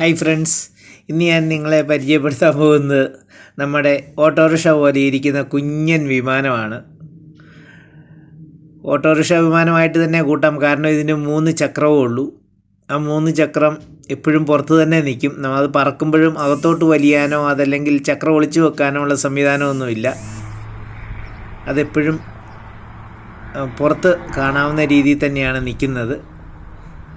Hi friends ഇന്ന് ഞാൻ നിങ്ങളെ പരിചയപ്പെടുത്താൻ പോകുന്നത് നമ്മുടെ ഓട്ടോറിക്ഷ പോലെ ഇരിക്കുന്ന കുഞ്ഞൻ വിമാനമാണ്. ഓട്ടോറിക്ഷ വിമാനമായിട്ട് തന്നെ കൂട്ടാം. കാരണം ഇതിന് മൂന്ന് ചക്രവും ഉള്ളൂ. ആ മൂന്ന് ചക്രം എപ്പോഴും പുറത്ത് തന്നെ നിൽക്കും. നമ്മൾ അത് പറക്കുമ്പോഴും അകത്തോട്ട് വലിയാനോ അതല്ലെങ്കിൽ ചക്രം ഒളിച്ചു വെക്കാനോ ഉള്ള സംവിധാനമൊന്നുമില്ല അതെപ്പോഴും പുറത്ത് കാണാവുന്ന രീതിയിൽ തന്നെയാണ് നിൽക്കുന്നത്.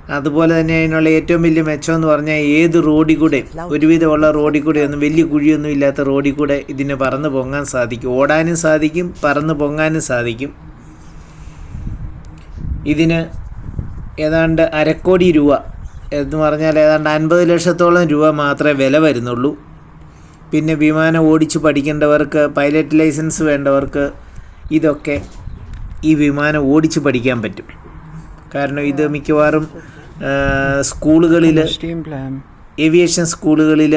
അതുപോലെ തന്നെ അതിനുള്ള ഏറ്റവും വലിയ മെച്ചം എന്ന് പറഞ്ഞാൽ ഏത് റോഡിൽ കൂടെ ഒരുവിധമുള്ള റോഡിൽ കൂടെ ഒന്നും വലിയ കുഴിയൊന്നും ഇല്ലാത്ത റോഡിൽ കൂടെ ഇതിന് പറന്ന് പൊങ്ങാൻ സാധിക്കും. ഓടാനും സാധിക്കും പറന്ന് പൊങ്ങാനും സാധിക്കും. ഇതിന് ഏതാണ്ട് അരക്കോടി രൂപ എന്ന് പറഞ്ഞാൽ ഏതാണ്ട് അൻപത് ലക്ഷത്തോളം രൂപ മാത്രമേ വില വരുന്നുള്ളൂ. പിന്നെ വിമാനം ഓടിച്ച് പഠിക്കേണ്ടവർക്ക് പൈലറ്റ് ലൈസൻസ് വേണ്ടവർക്ക് ഇതൊക്കെ ഈ വിമാനം ഓടിച്ച് പഠിക്കാൻ പറ്റും. കാരണം ഇത് മിക്കവാറും സ്കൂളുകളിൽ. ഏവിയേഷൻ സ്കൂളുകളിൽ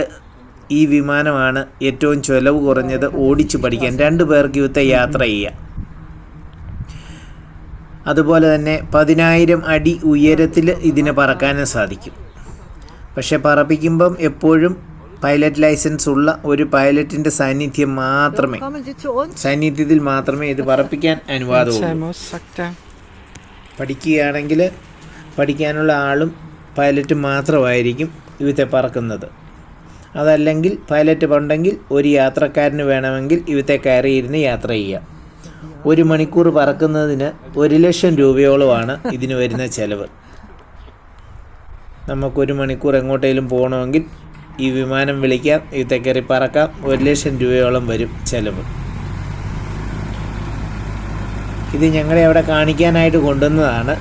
ഈ വിമാനമാണ് ഏറ്റവും ചെലവ് കുറഞ്ഞത് ഓടിച്ച് പഠിക്കാൻ രണ്ട് പേർക്ക് ഇവത്തെ യാത്ര ചെയ്യാം അതുപോലെ തന്നെ പതിനായിരം അടി ഉയരത്തിൽ ഇതിനെ പറക്കാനും സാധിക്കും പക്ഷേ പറപ്പിക്കുമ്പം എപ്പോഴും പൈലറ്റ് ലൈസൻസ് ഉള്ള ഒരു പൈലറ്റിന്റെ സാന്നിധ്യം മാത്രമേ. സാന്നിധ്യത്തിൽ മാത്രമേ ഇത് പറപ്പിക്കാൻ അനുവാദമുള്ളൂ. പഠിക്കുകയാണെങ്കിൽ പഠിക്കാനുള്ള ആളും പൈലറ്റും മാത്രമായിരിക്കും ഇവത്തെ പറക്കുന്നത്. അതല്ലെങ്കിൽ പൈലറ്റ് ഉണ്ടെങ്കിൽ ഒരു യാത്രക്കാരന് വേണമെങ്കിൽ ഇവത്തെ കയറിയിരുന്ന് യാത്ര ചെയ്യാം. ഒരു മണിക്കൂർ പറക്കുന്നതിന് ഒരു ലക്ഷം രൂപയോളമാണ് ഇതിന് വരുന്ന ചിലവ്. നമുക്കൊരു മണിക്കൂർ എങ്ങോട്ടേലും പോകണമെങ്കിൽ ഈ വിമാനം വിളിക്കാം ഇവത്തെ കയറി പറക്കാം ഒരു ലക്ഷം രൂപയോളം വരും ചിലവ്. ഇത് ഞങ്ങളെ അവിടെ കാണിക്കാനായിട്ട് കൊണ്ടുവന്നതാണ്.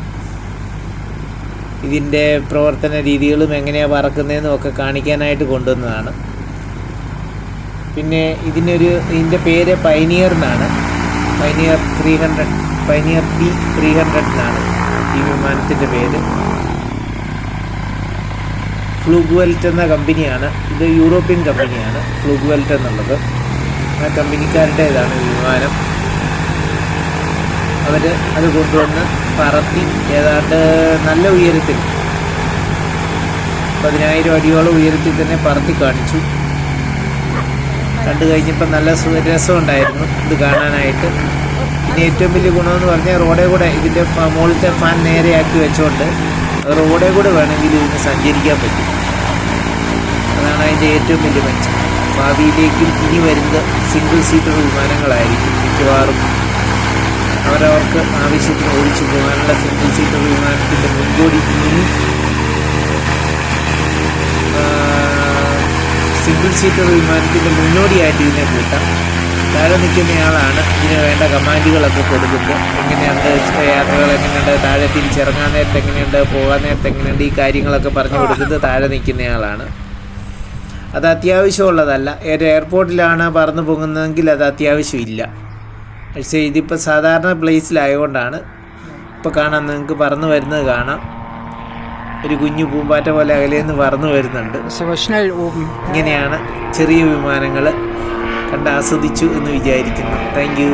ഇതിന്റെ പ്രവർത്തന രീതികളും എങ്ങനെയാണ് പറക്കുന്നതെന്നും ഒക്കെ കാണിക്കാനായിട്ട് കൊണ്ടുവന്നതാണ്. പിന്നെ ഇതിനൊരു ഇതിന്റെ പേര് പൈനിയർ എന്നാണ് Pioneer three hundred Pioneer T three hundred എന്നാണ് ഈ വിമാനത്തിന്റെ പേര്. ഫ്ലൂഗ്വെൽറ്റ് എന്ന കമ്പനിയാണ്. ഇത് യൂറോപ്യൻ കമ്പനിയാണ് ഫ്ലൂഗ്വെൽറ്റ് എന്നുള്ളത്. ആ കമ്പനിക്കാരുടേതാണ് വിമാനം. അവർ അത് കൊണ്ടുവന്ന് പറത്തി ഏതാണ്ട് നല്ല ഉയരത്തിൽ പതിനായിരം അടിയോളം ഉയരത്തിൽ തന്നെ പറത്തി കാണിച്ചു. കണ്ടു കഴിഞ്ഞപ്പോൾ നല്ല രസമുണ്ടായിരുന്നു ഇത് കാണാനായിട്ട്. പിന്നെ ഏറ്റവും വലിയ ഗുണമെന്ന് പറഞ്ഞാൽ റോഡേ കൂടെ ഇതിന്റെ മുകളിലത്തെ ഫാൻ നേരെയാക്കി വെച്ചുകൊണ്ട് റോഡേ കൂടെ വേണമെങ്കിൽ ഇതിന് സഞ്ചരിക്കാൻ പറ്റും. അതാണ് അതിന്റെ ഏറ്റവും വലിയ മെച്ചം. ഭാവിയിലേക്കും ഇനി വരുന്ന സിംഗിൾ സീറ്റർ വിമാനങ്ങളായിരിക്കും മിക്കവാറും. അവരവർക്ക് ആവശ്യത്തിന് ഓടിച്ചു പോകാനുള്ള സിംഗിൾ സീറ്റർ വിമാനത്തിന്റെ മുൻകൂടി ഇനി സിംഗിൾ സീറ്റർ വിമാനത്തിന്റെ മുന്നോടിയായിട്ട് ഇതിനെ കൂട്ടാം. താഴെ നിൽക്കുന്നയാളാണ് ഇതിന് വേണ്ട കമാൻഡുകളൊക്കെ കൊടുക്കുന്നത്. എങ്ങനെയുണ്ട് യാത്രകൾ എങ്ങനെയുണ്ട് താഴെ തിരിച്ചിറങ്ങാൻ നേരത്തെ എങ്ങനെയുണ്ട് പോകാൻ നേരത്തെ എങ്ങനെയുണ്ട് ഈ കാര്യങ്ങളൊക്കെ പറഞ്ഞു കൊടുക്കുന്നത് താഴെ നിൽക്കുന്നയാളാണ്. അത് അത്യാവശ്യമുള്ളതല്ല. ഒരു എയർപോർട്ടിലാണ് പറന്നു പോകുന്നതെങ്കിൽ അത് അത്യാവശ്യമില്ല. പക്ഷേ ഇതിപ്പോൾ സാധാരണ പ്ലേസിലായതുകൊണ്ടാണ് ഇപ്പോൾ കാണാം നിങ്ങൾക്ക് പറന്നു വരുന്നത് കാണാം. ഒരു കുഞ്ഞു പൂമ്പാറ്റ പോലെ അകലേന്ന് പറന്നു വരുന്നുണ്ട്. ഇങ്ങനെയാണ് ചെറിയ വിമാനങ്ങൾ കണ്ട് ആസ്വദിച്ചു എന്ന് വിചാരിക്കുന്നു. Thank you